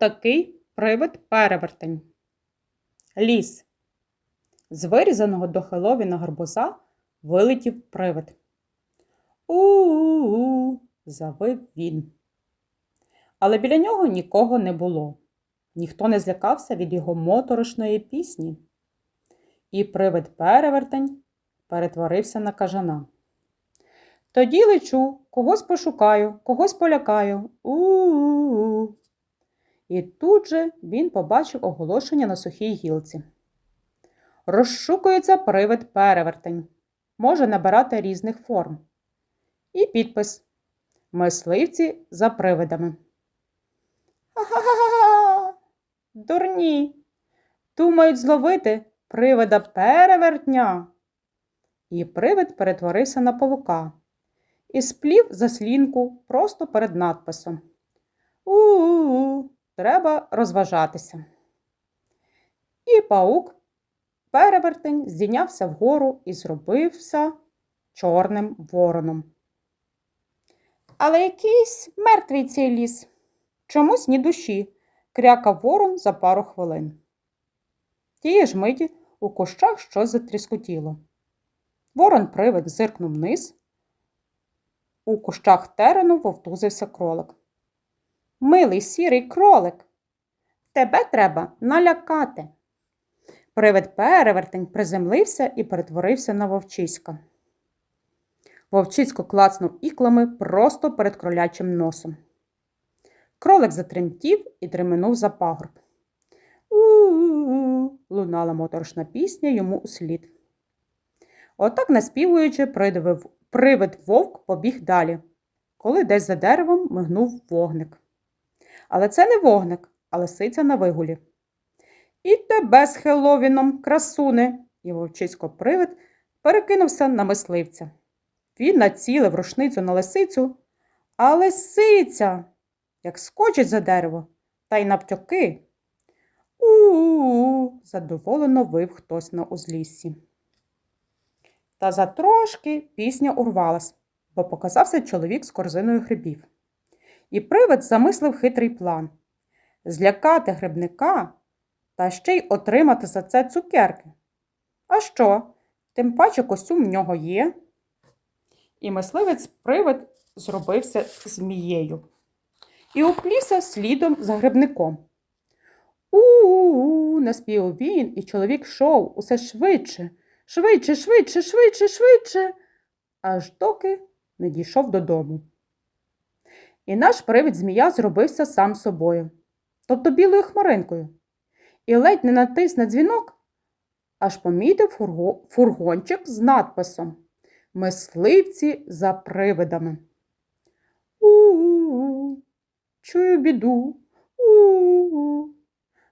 Такий привид перевертень. Ліс. З вирізаного до Хеловіна гарбуза вилетів привид. У-у-у, завив він. Але біля нього нікого не було. Ніхто не злякався від його моторошної пісні. І привид перевертень перетворився на кажана. Тоді лечу, когось пошукаю, когось полякаю. У-у-у. І тут же він побачив оголошення на сухій гілці. Розшукується привид перевертень. Може набирати різних форм. І підпис Мисливці за привидами. Ха-ха-ха! Дурні! Думають зловити привида перевертня. І привид перетворився на павука і сплів заслінку просто перед надписом. У-у-у, треба розважатися. І паук перевертень здійнявся вгору і зробився чорним вороном. Але якийсь мертвий цей ліс. Чомусь ні душі, крякав ворон за пару хвилин. Тієї ж миті у кущах щось затріскотіло. Ворон привид зиркнув вниз. У кущах терену вовтузився кролик. Милий сірий кролик, тебе треба налякати. Привид перевертень приземлився і перетворився на вовчиська. Вовчисько клацнув іклами просто перед кролячим носом. Кролик затремтів і дременув за пагорб. У-у-у, лунала моторошна пісня йому услід. Отак, наспівуючи, привид вовк побіг далі, коли десь за деревом мигнув вогник. Але це не вогник, а лисиця на вигулі. І тебе з Хеловіном, красуне, і вовчисько привид перекинувся на мисливця. Він націлив рушницю на лисицю, а лисиця, як скочить за дерево, та й навтьоки. У-у-у, задоволено вив хтось на узліссі. Та затрошки пісня урвалась, бо показався чоловік з корзиною грибів. І привид замислив хитрий план злякати грибника та ще й отримати за це цукерки. А що? Тим паче костюм в нього є. І мисливець привид зробився змією. І уплівся слідом за грибником. У-у-у, наспівав він, і чоловік йшов усе швидше, швидше, швидше, швидше, швидше, аж доки не дійшов додому. І наш привид змія зробився сам собою, тобто білою хмаринкою, і ледь не натис на дзвінок, аж помітив фурго... фургончик з надписом Мисливці за привидами. У-у-у, чую біду. У-у-у.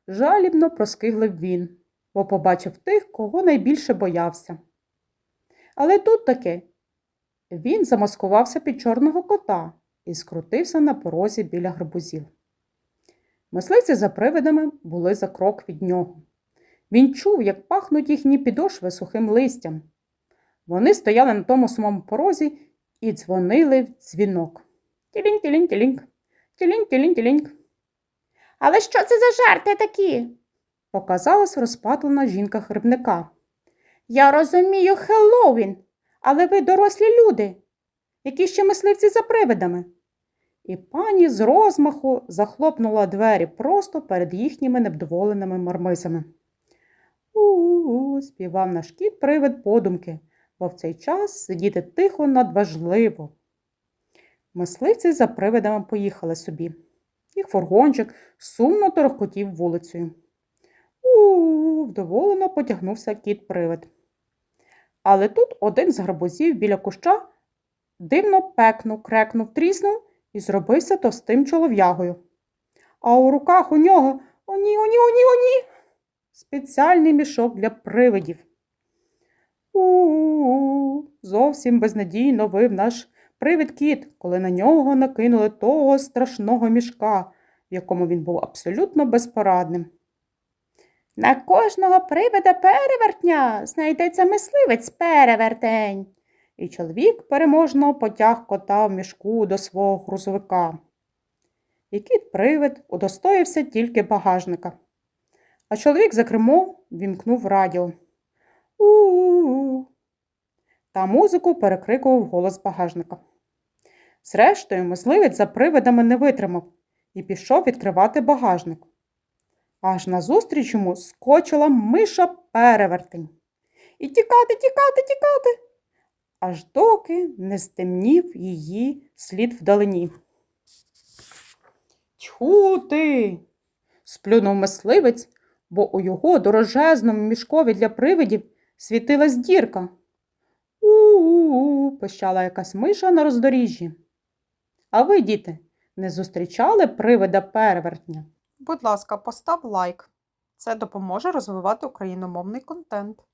Жалібно проскиглив він, бо побачив тих, кого найбільше боявся. Але тут таки він замаскувався під чорного кота і скрутився на порозі біля гарбузів. Мисливці за привидами були за крок від нього. Він чув, як пахнуть їхні підошви сухим листям. Вони стояли на тому самому порозі і дзвонили в дзвінок. Тілінь, тілінь, тілінь, тілінь, тілінь, тілінь. Але що це за жарти такі? показалась розпатлена жінка хребника. Я розумію, Хеллоуін, але ви дорослі люди, які ще мисливці за привидами. І пані з розмаху захлопнула двері просто перед їхніми невдоволеними мармизами. У-у-у, співав наш кіт привид подумки, бо в цей час сидіти тихо надважливо. Мисливці за привидами поїхали собі. Їх фургончик сумно торохкотів вулицею. У, вдоволено потягнувся кіт привид. Але тут один з гарбузів біля куща дивно пекнув, крекнув, тріснув і зробився товстим чолов'ягою. А у руках у нього оні, оні, оні, оні. Спеціальний мішок для привидів. У-у-у, зовсім безнадійно вив наш привид кіт, коли на нього накинули того страшного мішка, в якому він був абсолютно безпорадним. На кожного привида перевертня знайдеться мисливець перевертень. І чоловік переможно потяг кота в мішку до свого грузовика. і кіт привид удостоївся тільки багажника. А чоловік за кермом вімкнув радіо. У-у-у. Та музику перекрикував голос багажника. Зрештою, мисливець за привидами не витримав і пішов відкривати багажник. Аж назустріч йому скочила миша перевертень. І тікати, тікати, тікати, аж доки не стемнів її слід вдалині. Тьху сплюнув мисливець, бо у його дорожезному мішкові для привидів світилась дірка. У-у-у, пищала якась миша на роздоріжжі. А ви, діти, не зустрічали привида перевертня? Будь ласка, постав лайк. Це допоможе розвивати україномовний контент.